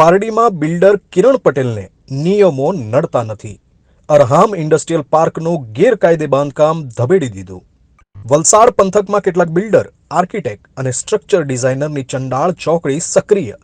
પારડીમાં builder કિરણ પટેલને નિયમો નડતા નથી. અરહામ ઇન્ડસ્ટ્રીયલ પાર્કનું ગેરકાયદે બાંધકામ ધબેડી દીધું. વલસાડ પંથકમાં કેટલાક બિલ્ડર, આર્કિટેક્ટ અને સ્ટ્રક્ચર ડિઝાઇનરની ચંડાળ ચોકડી સક્રિય.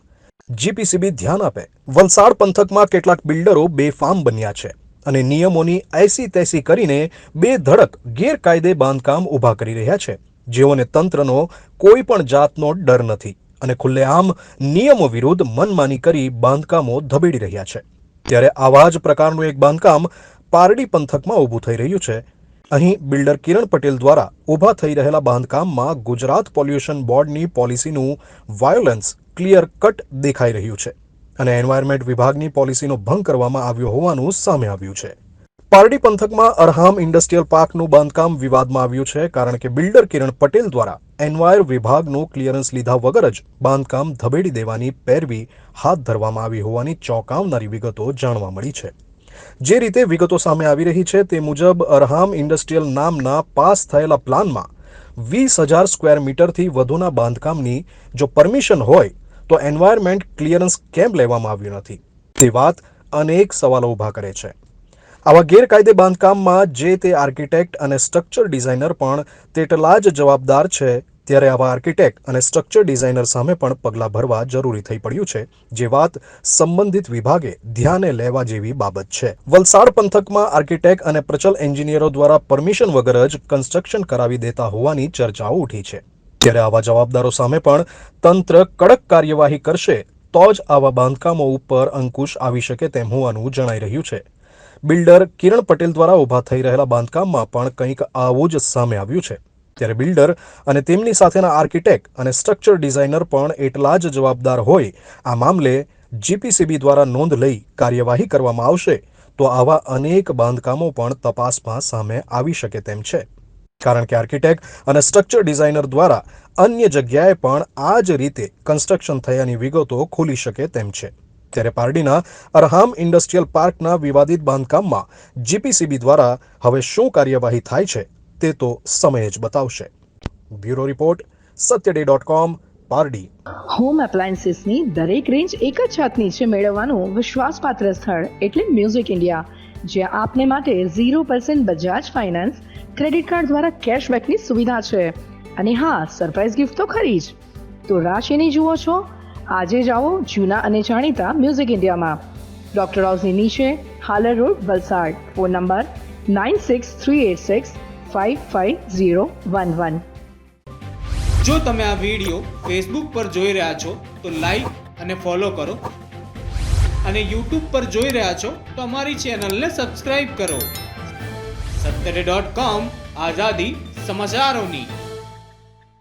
જીપીસીબી ધ્યાન આપે. વલસાડ પંથકમાં કેટલાક બિલ્ડરો બેફામ બન્યા છે અને નિયમોની એસી તેસી કરીને બે ધડક ગેરકાયદે બાંધકામ ઊભા કરી રહ્યા છે. જેઓને તંત્રનો કોઈ પણ જાતનો ડર નથી. અને ખુલ્લેઆમ નિયમો વિરુદ્ધ મનમાની કરી બાંધકામો ધબેડી રહ્યા છે. ત્યારે આવા જ પ્રકારનું એક બાંધકામ પારડી પંથકમાં ઊભું થઈ રહ્યું છે. અહીં બિલ્ડર કિરણ પટેલ દ્વારા ઊભા થઈ રહેલા બાંધકામમાં ગુજરાત પોલ્યુશન બોર્ડની પોલિસીનું વાયોલન્સ ક્લિયર કટ દેખાઈ રહ્યું છે અને એન્વાયરમેન્ટ વિભાગની પોલિસીનો ભંગ કરવામાં આવ્યો હોવાનું સામે આવ્યું છે. પારડી પંથકમાં અરહામ ઇન્ડસ્ટ્રીયલ પાર્કનું બાંધકામ વિવાદમાં આવ્યું છે, કારણ કે બિલ્ડર કિરણ પટેલ દ્વારા એન્વાયર વિભાગનું ક્લિયરન્સ લીધા વગર જ બાંધકામ ધબેડી દેવાની પેરવી હાથ ધરવામાં આવી હોવાની ચોંકાવનારી વિગતો જાણવા મળી છે. જે રીતે વિગતો સામે આવી રહી છે તે મુજબ અરહામ ઇન્ડસ્ટ્રીયલ નામના પાસ થયેલા પ્લાનમાં વીસ હજાર સ્ક્વેર મીટરથી વધુના બાંધકામની જો પરમિશન હોય તો એન્વાયરમેન્ટ ક્લિયરન્સ કેમ લેવામાં આવ્યું નથી? તે વાત અનેક સવાલો ઊભા કરે છે. આવા ગેરકાયદે બાંધકામમાં જે તે આર્કિટેક્ટ અને સ્ટ્રક્ચર ડિઝાઇનર પણ તેટલા જ જવાબદાર છે, ત્યારે આવા આર્કિટેક્ટ અને સ્ટ્રક્ચર ડિઝાઇનર સામે પણ પગલાં ભરવા જરૂરી થઈ પડ્યું છે, જે વાત સંબંધિત વિભાગે ધ્યાને લેવા જેવી બાબત છે. વલસાડ પંથકમાં આર્કિટેક્ટ અને પ્રચલ એન્જિનિયરો દ્વારા પરમિશન વગર જ કન્સ્ટ્રક્શન કરાવી દેતા હોવાની ચર્ચાઓ ઉઠી છે. ત્યારે આવા જવાબદારો સામે પણ તંત્ર કડક કાર્યવાહી કરશે, તો જ આવા બાંધકામો ઉપર અંકુશ આવી શકે તેમ હોવાનું જણાઈ રહ્યું છે. બિલ્ડર કિરણ પટેલ દ્વારા ઊભા થઈ રહેલા બાંધકામમાં પણ કંઈક આવું જ સામે આવ્યું છે. ત્યારે બિલ્ડર અને તેમની સાથેના આર્કિટેક્ટ અને સ્ટ્રક્ચર ડિઝાઇનર પણ એટલા જ જવાબદાર હોય, આ મામલે જીપીસીબી દ્વારા નોંધ લઈ કાર્યવાહી કરવામાં આવશે, તો આવા અનેક બાંધકામો પણ તપાસમાં સામે આવી શકે તેમ છે. કારણ કે આર્કિટેક્ટ અને સ્ટ્રક્ચર ડિઝાઇનર દ્વારા અન્ય જગ્યાએ પણ આ જ રીતે કન્સ્ટ્રક્શન થયાની વિગતો ખુલી શકે તેમ છે. ત્યારે પારડીના અરહામ ઇન્ડસ્ટ્રીયલ પાર્કના વિવાદિત બાંધકામમાં જીપીસીબી દ્વારા હવે શું કાર્યવાહી થાય છે તે તો સમય જ બતાવશે. Bureau report, સત્યડે dot com, Pardi. Home એપ્લાયન્સીસની દરેક રેન્જ એક જ છત નીચે મેળવવાનું વિશ્વાસપાત્ર સ્થળ એટલે મ્યુઝિક ઇન્ડિયા જ્યાં આપને માટે zero percent Bajaj finance credit card દ્વારા કેશબેકની સુવિધા છે. અને હા સરપ્રાઇઝ ગિફ્ટ તો ખરી જ. તો રાશિની જુઓ છો આજે જાઓ જૂના અને જાણીતા મ્યુઝિક ઇન્ડિયામાં. ડોક્ટર હાઉસની નીચે Halar road, Valsad. Phone number nine six three eight six five five zero one one. જો તમે આ વીડિયો ફેસબુક પર જોઈ રહ્યા છો, તો લાઈક અને ફોલો કરો. અને યુટ્યુબ પર જોઈ રહ્યા છો, તો અમારી ચેનલને સબસ્ક્રાઇબ કરો. સત્તરે ડોટ કોમ આઝાદી સમાચારોની.